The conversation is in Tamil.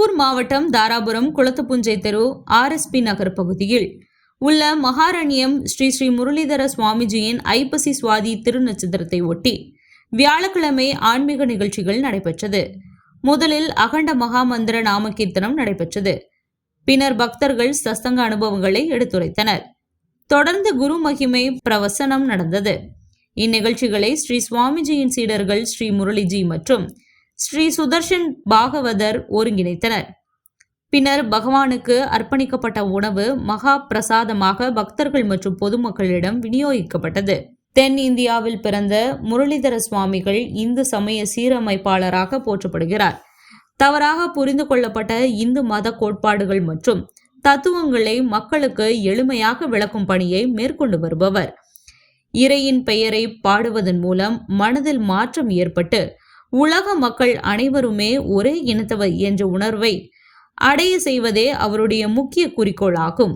திருப்பூர் மாவட்டம் தாராபுரம் குளத்துப்புஞ்சை தெரு ஆர்எஸ்பி நகர் பகுதியில் உள்ள மகாரண்யம் ஸ்ரீ ஸ்ரீ முரளிதர சுவாமிஜியின் ஐப்பசி சுவாதி திருநட்சத்திரத்தை ஒட்டி வியாழக்கிழமை ஆன்மீக நிகழ்ச்சிகள் நடைபெற்றது. முதலில் அகண்ட மகாமந்திர நாம கீர்த்தனம் நடைபெற்றது. பின்னர் பக்தர்கள் சஸ்தங்க அனுபவங்களை எடுத்துரைத்தனர். தொடர்ந்து குரு மகிமை பிரவசனம் நடந்தது. இந்நிகழ்ச்சிகளை ஸ்ரீ சுவாமிஜியின் சீடர்கள் ஸ்ரீ முரளிஜி மற்றும் ஸ்ரீ சுதர்ஷன் பாகவதர் ஒருங்கிணைத்தனர். பின்னர் பகவானுக்கு அர்ப்பணிக்கப்பட்ட உணவு மகா பிரசாதமாக பக்தர்கள் மற்றும் பொதுமக்களிடம் விநியோகிக்கப்பட்டது. தென் இந்தியாவில் பிறந்த முரளிதர சுவாமிகள் இந்து சமய சீரமைப்பாளராக போற்றப்படுகிறார். தவறாக புரிந்து கொள்ளப்பட்ட இந்து மத கோட்பாடுகள் மற்றும் தத்துவங்களை மக்களுக்கு எளிமையாக விளக்கும் பணியை மேற்கொண்டு வருபவர். இறையின் பெயரை பாடுவதன் மூலம் மனதில் மாற்றம் ஏற்பட்டு உலக மக்கள் அனைவருமே ஒரே இனத்தவர் என்ற உணர்வை அடைய செய்வதே அவருடைய முக்கிய குறிக்கோளாகும்.